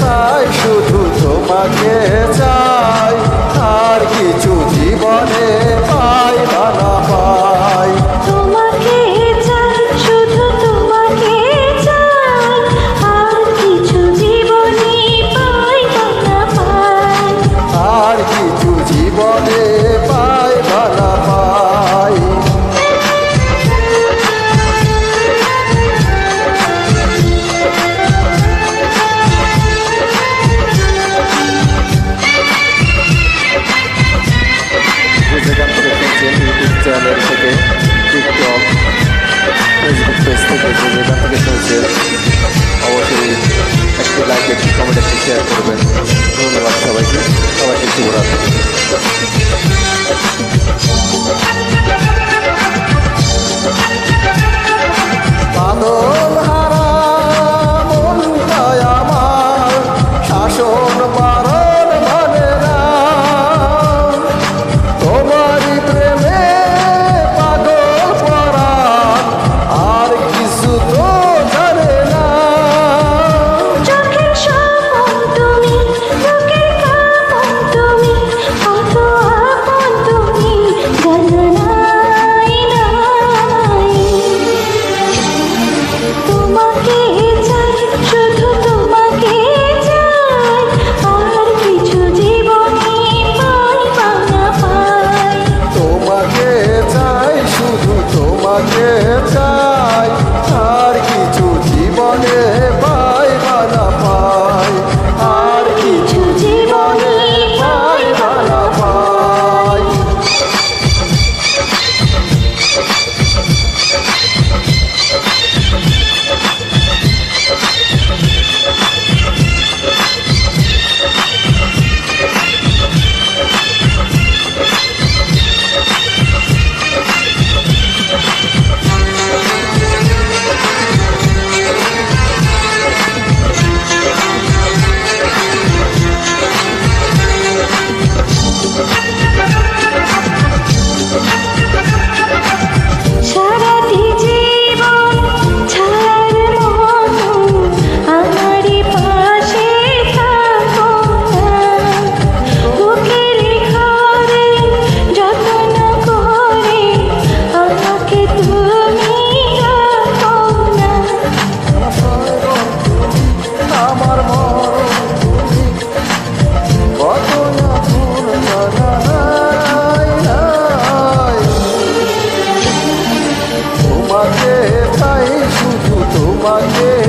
চাই শুধু তোমাকে চাই আর কিছু জীবনে পাই না সবাইকে সবাইকে শুভরাত্রি like this.